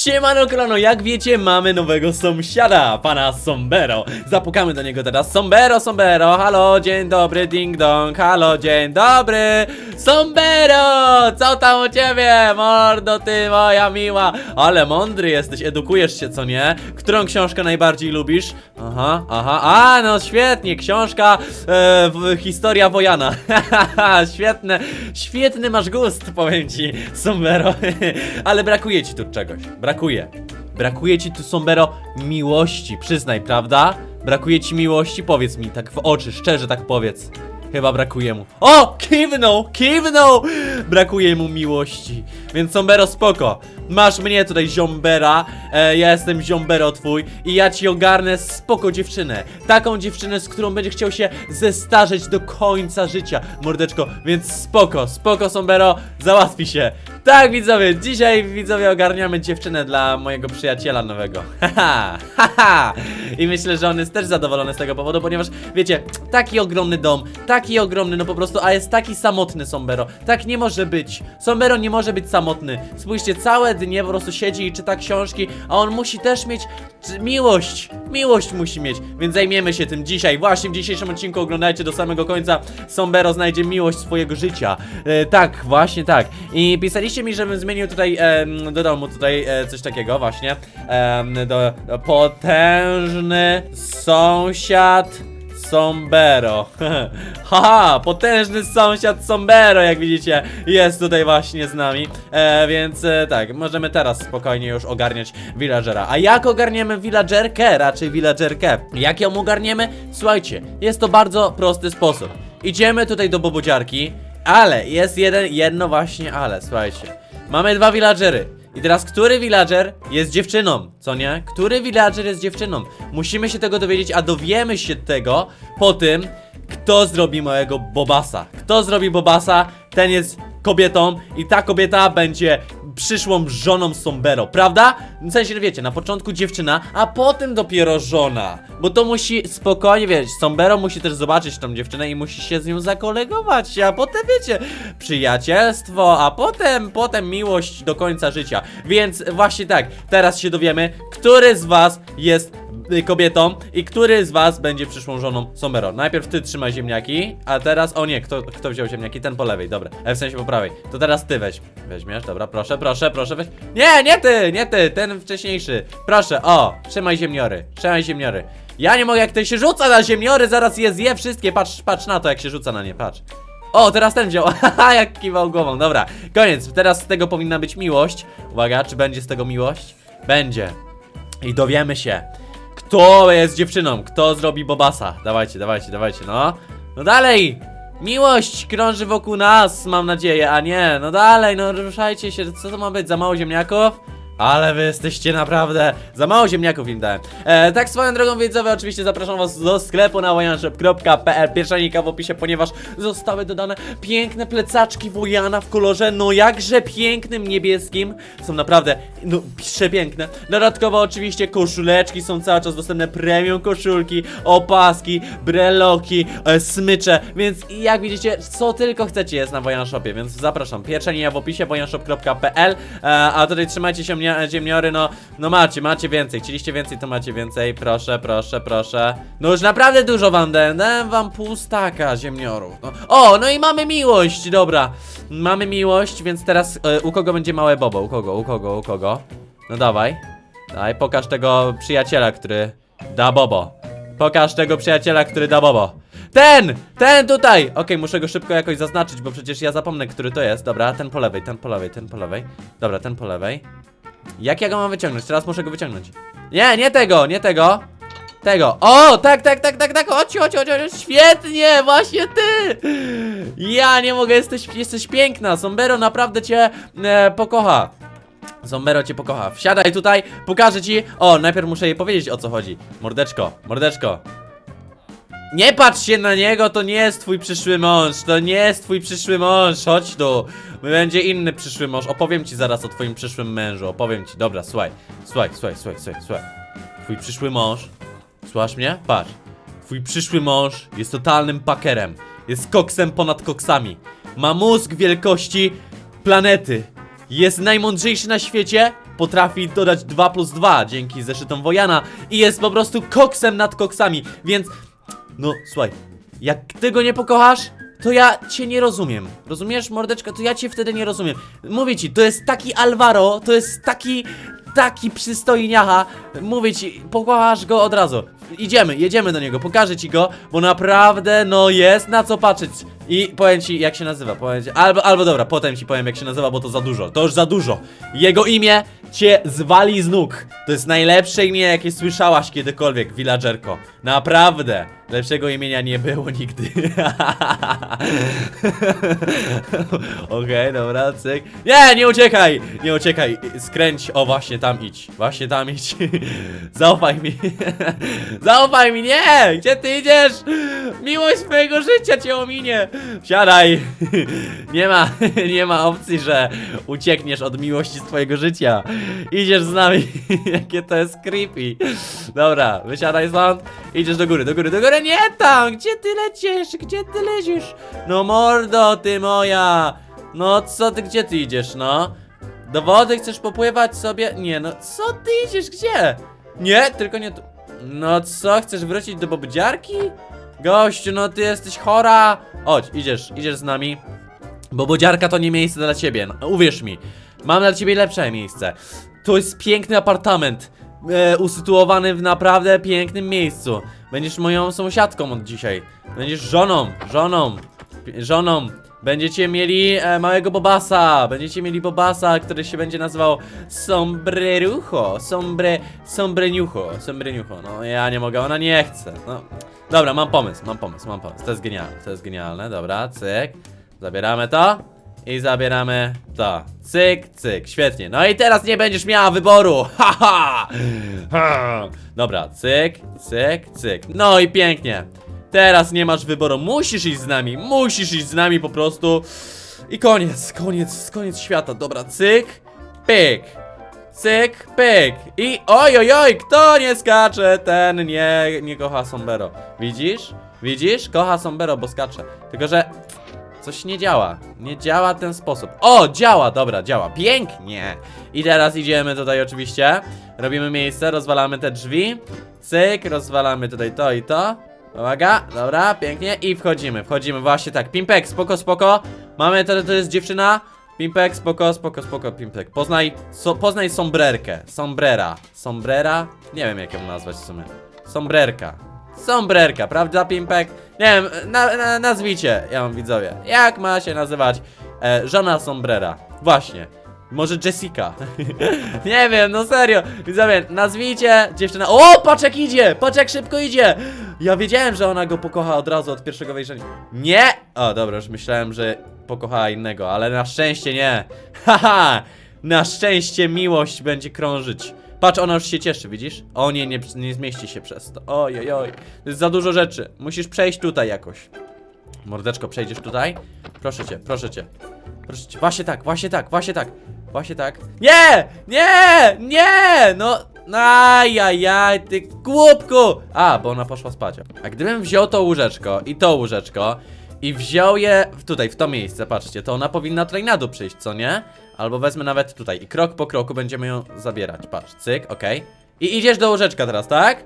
Siemano Krono, jak wiecie mamy nowego sąsiada, pana Sombero. Zapukamy do niego teraz, Sombero, Sombero, halo, dzień dobry, ding dong, halo, dzień dobry. Sombero, co tam u ciebie, mordo ty moja miła? Ale mądry jesteś, edukujesz się, co nie? Którą książkę najbardziej lubisz? Aha, aha, a no świetnie, książka, e, historia Wojana. Świetne, świetny masz gust, powiem ci, Sombero. Ale brakuje ci tu czegoś, brakuje Brakuje ci tu, Sombero, miłości, przyznaj, prawda? Brakuje ci miłości? Powiedz mi tak w oczy, szczerze tak powiedz Chyba brakuje mu. O! Kiwnął! Kiwnął! Brakuje mu miłości. Więc Sombero spoko. Masz mnie tutaj ziombera. E, ja jestem ziombero twój. I ja ci ogarnę spoko dziewczynę. Taką dziewczynę, z którą będziesz chciał się zestarzeć do końca życia. Mordeczko, więc spoko, spoko Sombero. Załatwi się. Tak widzowie, dzisiaj widzowie ogarniamy dziewczynę dla mojego przyjaciela nowego. Haha, haha. I myślę, że on jest też zadowolony z tego powodu, ponieważ wiecie, taki ogromny dom, taki ogromny, no po prostu, a jest taki samotny Sombero. Tak nie może być. Sombero nie może być samotny. Spójrzcie, całe dnie po prostu siedzi i czyta książki, a on musi też mieć miłość. Miłość musi mieć, więc zajmiemy się tym dzisiaj. Właśnie w dzisiejszym odcinku oglądajcie do samego końca. Sombero znajdzie miłość swojego życia. E, tak, właśnie tak. I pisaliście mi, żebym zmienił tutaj em, do domu tutaj e, coś takiego właśnie. Do, do potężny sąsiad. Sombero. Haha, potężny sąsiad Sombero, jak widzicie, jest tutaj właśnie z nami. E, więc e, tak, możemy teraz spokojnie już ogarniać villagera. A jak ogarniemy villagerkę, raczej villagerkę? Jak ją ogarniemy? Słuchajcie, jest to bardzo prosty sposób. Idziemy tutaj do bobodziarki, ale jest jeden, jedno właśnie ale, słuchajcie. Mamy dwa villagery. I teraz, który villager jest dziewczyną, co nie? Który villager jest dziewczyną? Musimy się tego dowiedzieć, a dowiemy się tego po tym, kto zrobi mojego Bobasa. Kto zrobi Bobasa, ten jest kobietą i ta kobieta będzie przyszłą żoną Sombero, prawda? W sensie, wiecie, na początku dziewczyna, a potem dopiero żona. Bo to musi spokojnie, wiecie, Sombero musi też zobaczyć tą dziewczynę i musi się z nią zakolegować, a potem wiecie, przyjacielstwo, a potem, potem miłość do końca życia. Więc właśnie tak, teraz się dowiemy, który z was jest kobietą i który z was będzie przyszłą żoną Sombero. Najpierw ty trzymaj ziemniaki, a teraz, o nie, kto, kto wziął ziemniaki? Ten po lewej, dobra, e, w sensie po prawej. To teraz ty weź, weźmiesz, dobra, proszę, proszę, proszę, weź. Nie, nie ty, nie ty, ten wcześniejszy. Proszę, o, trzymaj ziemniory, trzymaj ziemniory. Ja nie mogę, jak ten się rzuca na ziemniory, zaraz je zje wszystkie, patrz, patrz na to, jak się rzuca na nie, patrz. O, teraz ten wziął, haha, jak kiwał głową, dobra, koniec, teraz z tego powinna być miłość. Uwaga, czy będzie z tego miłość? Będzie. I dowiemy się, kto jest dziewczyną, kto zrobi Bobasa. Dawajcie, dawajcie, dawajcie, no. No dalej! Miłość krąży wokół nas, mam nadzieję, a nie, no dalej, no ruszajcie się, co to ma być, za mało ziemniaków? Ale wy jesteście naprawdę za mało ziemniaków im dałem. E, tak swoją drogą widzowie, oczywiście zapraszam was do sklepu na wojanshop.pl Pierwsza linka w opisie, ponieważ zostały dodane piękne plecaczki Wojana w kolorze, no jakże pięknym niebieskim. Są naprawdę, no przepiękne. Dodatkowo oczywiście koszuleczki są cały czas dostępne, premium koszulki, opaski, breloki, e, smycze, więc jak widzicie, co tylko chcecie jest na Wojanshopie, więc zapraszam. Pierwsza linia w opisie, wojanshop.pl e, A tutaj trzymajcie się mnie, ziemniory, no, no macie, macie więcej. Chcieliście więcej, to macie więcej. Proszę, proszę, proszę. No już naprawdę dużo wam dałem, dałem wam pół staka ziemniorów. No. O, no i mamy miłość, dobra. Mamy miłość, więc teraz e, u kogo będzie małe bobo? U kogo, u kogo, u kogo? No dawaj. Daj, pokaż tego przyjaciela, który da bobo. Pokaż tego przyjaciela, który da bobo. Ten! Ten tutaj! Okej, muszę go szybko jakoś zaznaczyć, bo przecież ja zapomnę, który to jest. Dobra, ten po lewej, ten po lewej, ten po lewej. Dobra, ten po lewej. Jak ja go mam wyciągnąć? Teraz muszę go wyciągnąć. Nie, nie tego, nie tego. Tego. O, tak, tak, tak, tak, tak. Chodź, chodź, chodź, chodź. Świetnie, właśnie ty. Ja nie mogę, jesteś, jesteś piękna. Sombero naprawdę cię e, pokocha. Zombero cię pokocha. Wsiadaj tutaj, pokażę ci. O, najpierw muszę jej powiedzieć o co chodzi. Mordeczko, mordeczko. Nie patrz się na niego, to nie jest twój przyszły mąż, to nie jest twój przyszły mąż, chodź tu. Będzie inny przyszły mąż, opowiem ci zaraz o twoim przyszłym mężu, opowiem ci, dobra, słuchaj, słuchaj, słuchaj, słuchaj, słuchaj, słuchaj. Twój przyszły mąż, słuchasz mnie? Patrz, twój przyszły mąż jest totalnym pakerem, jest koksem ponad koksami, ma mózg wielkości planety, jest najmądrzejszy na świecie, potrafi dodać 2 plus 2 dzięki zeszytom Wojana i jest po prostu koksem nad koksami, więc no słuchaj, jak ty go nie pokochasz, to ja cię nie rozumiem. Rozumiesz, mordeczko? To ja cię wtedy nie rozumiem. Mówię ci, to jest taki Alvaro, to jest taki, taki przystojniacha. Mówię ci, pokochasz go od razu. Idziemy, jedziemy do niego, pokażę ci go, bo naprawdę, no jest na co patrzeć. I powiem ci, jak się nazywa, powiem ci, albo, albo dobra, potem ci powiem, jak się nazywa, bo to za dużo, to już za dużo. Jego imię cię zwali z nóg. To jest najlepsze imię, jakie słyszałaś kiedykolwiek, villagerko. Naprawdę. Lepszego imienia nie było nigdy. Okej, dobra, cyk. Nie, nie uciekaj! Nie uciekaj, skręć, o właśnie tam idź. Właśnie tam idź. Zaufaj mi. Zaufaj mi, nie! Gdzie ty idziesz? Miłość mojego życia cię ominie. Wsiadaj. Nie ma, nie ma opcji, że uciekniesz od miłości twojego życia. Idziesz z nami. Jakie to jest creepy. Dobra, wysiadaj stąd. Idziesz do góry, do góry, do góry. Nie tam! Gdzie ty lecisz? Gdzie ty leziesz? No mordo, ty moja! No co ty, gdzie ty idziesz, no? Do wody chcesz popływać sobie? Nie, no co ty idziesz, gdzie? Nie, tylko nie tu. No co, chcesz wrócić do bobudziarki? Gościu, no ty jesteś chora. Chodź, idziesz, idziesz z nami. Bobodziarka to nie miejsce dla ciebie, no, uwierz mi. Mam dla ciebie lepsze miejsce. To jest piękny apartament. E, usytuowany w naprawdę pięknym miejscu. Będziesz moją sąsiadką od dzisiaj. Będziesz żoną, żoną, żoną. Będziecie mieli e, małego Bobasa. Będziecie mieli Bobasa, który się będzie nazywał Sombrerucho. Sombre, Sombreniucho. Sombreniucho. No ja nie mogę, ona nie chce. No. Dobra, mam pomysł, mam pomysł, mam pomysł. To jest genialne, to jest genialne. Dobra, cyk. Zabieramy to. I zabieramy to. Cyk, cyk, świetnie. No i teraz nie będziesz miała wyboru. Haha! Ha. Dobra, cyk, cyk, cyk. No i pięknie. Teraz nie masz wyboru. Musisz iść z nami. Musisz iść z nami po prostu. I koniec, koniec, koniec świata. Dobra, cyk, pyk. Cyk, pyk. I oj, oj, oj, kto nie skacze, ten nie, nie kocha Sombero. Widzisz? Widzisz? Kocha Sombero, bo skacze. Tylko, że Coś nie działa. Nie działa ten sposób. O, działa, dobra, działa. Pięknie. I teraz idziemy tutaj oczywiście. Robimy miejsce, rozwalamy te drzwi. Cyk, rozwalamy tutaj to i to. Uwaga, dobra, pięknie. I wchodzimy, wchodzimy, właśnie tak. Pimpek, spoko, spoko. Mamy, to, to jest dziewczyna. Pimpek, spoko, spoko, spoko, Pimpek. Poznaj, so, poznaj sombrerkę. Sombrera. Sombrera? Nie wiem jak ją nazwać w sumie. Sombrerka. Sombrerka, prawda, Pimpek? Nie wiem, na, na, nazwijcie, ja mam widzowie. Jak ma się nazywać e, żona Sombrera? Właśnie. Może Jessica. nie wiem, no serio. Widzowie, nazwijcie dziewczynę. O, patrz jak idzie! Patrz jak szybko idzie! Ja wiedziałem, że ona go pokocha od razu od pierwszego wejrzenia. Nie! O, dobra, już myślałem, że pokochała innego, ale na szczęście nie. Haha! Na szczęście miłość będzie krążyć. Patrz, ona już się cieszy, widzisz? O nie, nie, nie zmieści się przez to. Oj, oj, oj. To jest za dużo rzeczy. Musisz przejść tutaj jakoś. Mordeczko, przejdziesz tutaj? Proszę cię, proszę cię. Proszę cię. Właśnie tak, właśnie tak, właśnie tak. Właśnie tak. Nie! Nie! Nie! No. Ajajaj, ty głupku! A, bo ona poszła spać. A gdybym wziął to łóżeczko i to łóżeczko i wziął je tutaj, w to miejsce, patrzcie, to ona powinna tutaj na dół przyjść, co nie? Albo wezmę nawet tutaj i krok po kroku będziemy ją zabierać. Patrz, cyk, okej. I idziesz do łóżeczka teraz, tak?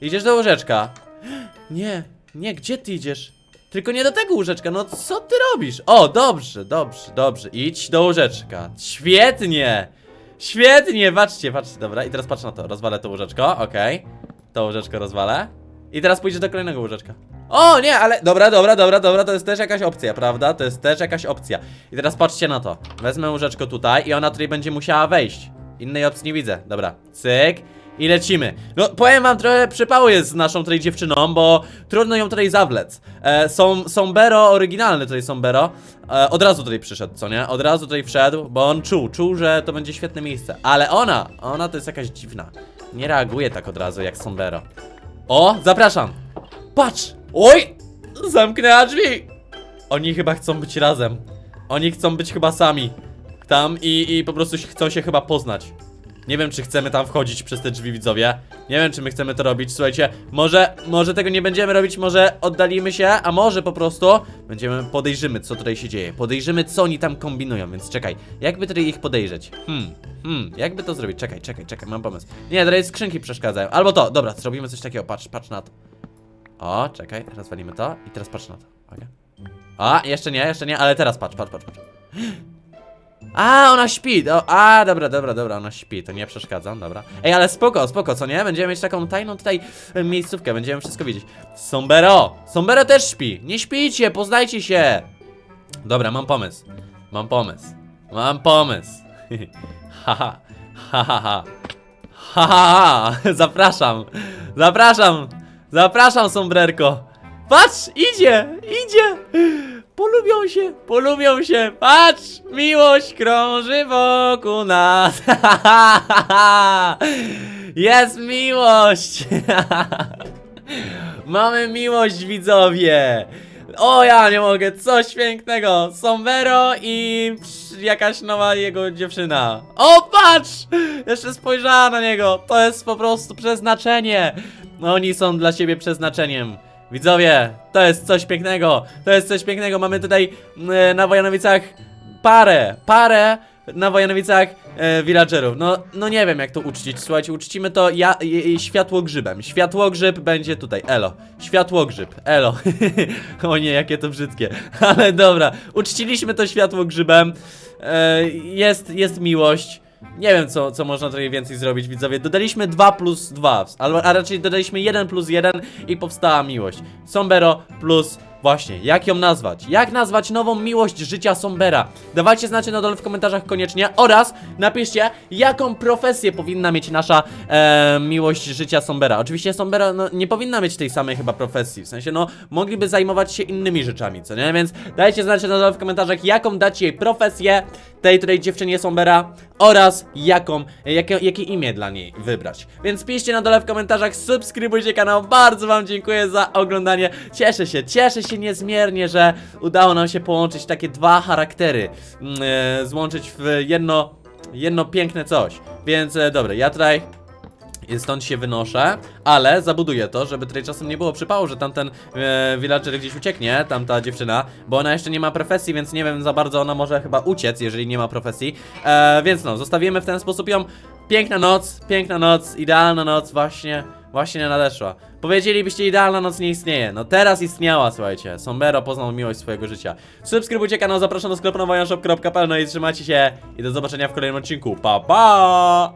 Idziesz do łóżeczka. Nie, nie, gdzie ty idziesz? Tylko nie do tego łóżeczka, no co ty robisz? O, dobrze, dobrze, dobrze, idź do łóżeczka. Świetnie! Świetnie, patrzcie, patrzcie, dobra, i teraz patrz na to, rozwalę to łóżeczko, okej. To łóżeczko rozwalę. I teraz pójdziesz do kolejnego łóżeczka. O, nie, ale dobra, dobra, dobra, dobra, to jest też jakaś opcja, prawda? To jest też jakaś opcja. I teraz patrzcie na to. Wezmę łóżeczko tutaj i ona tutaj będzie musiała wejść. Innej opcji nie widzę. Dobra, cyk. I lecimy. No, powiem wam, trochę przypało jest z naszą tutaj dziewczyną, bo trudno ją tutaj zawlec. E, są, Sombero, oryginalny tutaj Sombero, e, od razu tutaj przyszedł, co nie? Od razu tutaj wszedł, bo on czuł, czuł, że to będzie świetne miejsce. Ale ona, ona to jest jakaś dziwna. Nie reaguje tak od razu jak Sombero. O, zapraszam. Patrz! Oj! Zamknęła drzwi! Oni chyba chcą być razem. Oni chcą być chyba sami. Tam i, i po prostu chcą się chyba poznać. Nie wiem, czy chcemy tam wchodzić przez te drzwi, widzowie. Nie wiem, czy my chcemy to robić. Słuchajcie, może, może tego nie będziemy robić, może oddalimy się, a może po prostu będziemy podejrzymy, co tutaj się dzieje. Podejrzymy, co oni tam kombinują, więc czekaj. Jakby tutaj ich podejrzeć? Hmm, hmm, jakby to zrobić? Czekaj, czekaj, czekaj, mam pomysł. Nie, tutaj skrzynki przeszkadzają. Albo to, dobra, zrobimy coś takiego, patrz, patrz na to. O, czekaj, rozwalimy to i teraz patrz na to. Uwaga. A, jeszcze nie, jeszcze nie, ale teraz patrz, patrz, patrz, patrz. A, ona śpi. O, a, dobra, dobra, dobra, ona śpi, to nie przeszkadza, dobra. Ej, ale spoko, spoko, co nie? Będziemy mieć taką tajną tutaj e, miejscówkę, będziemy wszystko widzieć. Sombero! Sombero też śpi! Nie śpijcie, poznajcie się! Dobra, mam pomysł. Mam pomysł. Mam pomysł. Haha, ha, ha, ha. Ha, ha, ha. Zapraszam. Zapraszam. Zapraszam, sombrerko. Patrz, idzie, idzie. Polubią się, polubią się. Patrz, miłość krąży wokół nas. Jest miłość. Mamy miłość, widzowie. O, ja nie mogę, coś pięknego. Sombero i psz, jakaś nowa jego dziewczyna. O, patrz! Jeszcze spojrzała na niego. To jest po prostu przeznaczenie. Oni są dla siebie przeznaczeniem. Widzowie, to jest coś pięknego. To jest coś pięknego. Mamy tutaj e, na Wojanowicach parę, parę na Wojanowicach e, villagerów. No, no nie wiem jak to uczcić. Słuchajcie, uczcimy to ja, e, e, światłogrzybem. Światłogrzyb będzie tutaj. Elo. Światłogrzyb. Elo. o nie, jakie to brzydkie. Ale dobra, uczciliśmy to światłogrzybem. E, jest, jest miłość. Nie wiem, co, co można tutaj więcej zrobić, widzowie. Dodaliśmy 2 plus 2, albo, a raczej dodaliśmy 1 plus 1 i powstała miłość. Sombero plus Właśnie, jak ją nazwać? Jak nazwać nową miłość życia Sombera? Dawajcie znać na dole w komentarzach koniecznie oraz napiszcie, jaką profesję powinna mieć nasza e, miłość życia Sombera. Oczywiście Sombera no, nie powinna mieć tej samej chyba profesji, w sensie no, mogliby zajmować się innymi rzeczami, co nie? Więc dajcie znać na dole w komentarzach, jaką dać jej profesję tej tutaj dziewczynie Sombera oraz jaką, jakie, jakie imię dla niej wybrać. Więc piszcie na dole w komentarzach, subskrybujcie kanał, bardzo wam dziękuję za oglądanie. Cieszę się, cieszę się niezmiernie, że udało nam się połączyć takie dwa charaktery, e, złączyć w jedno, jedno piękne coś. Więc e, ja tutaj Stąd się wynoszę, ale zabuduję to, żeby tutaj czasem nie było przypału, że tamten e, villager gdzieś ucieknie, tamta dziewczyna, bo ona jeszcze nie ma profesji, więc nie wiem za bardzo, ona może chyba uciec, jeżeli nie ma profesji. E, więc no, zostawimy w ten sposób ją. Piękna noc, piękna noc, idealna noc, właśnie, właśnie nadeszła. Powiedzielibyście, idealna noc nie istnieje. No teraz istniała, słuchajcie. Sombero poznał miłość swojego życia. Subskrybujcie kanał, zapraszam do sklepu na wojanshop.pl, no i trzymajcie się i do zobaczenia w kolejnym odcinku. Pa, pa!